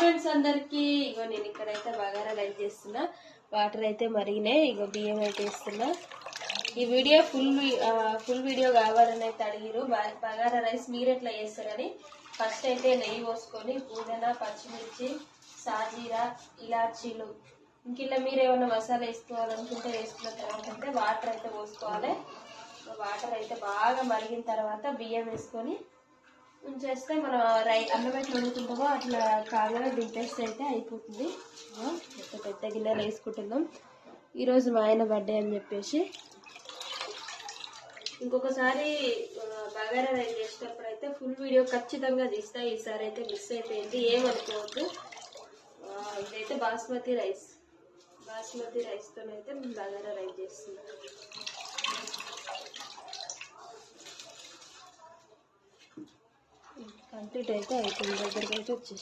Friends అందరికి ఇగో నేను ఇక్కడైతే బగారా రైస్ చేస్తున్నా. వాటర్ అయితే మరిగినాయి. ఇగో బియ్యం అయితే ఇస్తున్నా ఈ వీడియో ఫుల్ ఫుల్ వీడియో కావాలని అయితే అడిగిరు బగారా రైస్ మీరు ఎట్లా చేస్తారని ఫస్ట్ అయితే నెయ్యి పోసుకొని పుదీనా పచ్చిమిర్చి సాజీరా ఇలాచీలు. ఇంక ఇలా మీరు ఏమైనా మసాలా వేసుకోవాలనుకుంటే వేసుకున్న తర్వాత అయితే వాటర్ అయితే పోసుకోవాలి. వాటర్ అయితే బాగా మరిగిన తర్వాత బియ్యం వేసుకొని చేస్తే మనం రై అన్నం ఎట్లా వండుకుంటామో అట్లా కాగానే దింపేస్తే అయితే అయిపోతుంది. పెద్ద పెద్ద గిన్నెలు వేసుకుంటున్నాం. ఈరోజు మా ఆయన బర్త్డే అని చెప్పేసి. ఇంకొకసారి బగారా రైస్ చేసేటప్పుడు అయితే ఫుల్ వీడియో ఖచ్చితంగా తీస్తా. ఈసారి అయితే మిస్ అయిపోయింది. ఏమనుకోవద్దు ఇదైతే బాస్మతి రైస్ బాస్మతి రైస్తోనైతే మేము బగారా రైస్ చేస్తున్నాం. కంప్లీట్ అయితే అయిపోయింది. దగ్గరికి అయితే వచ్చేసి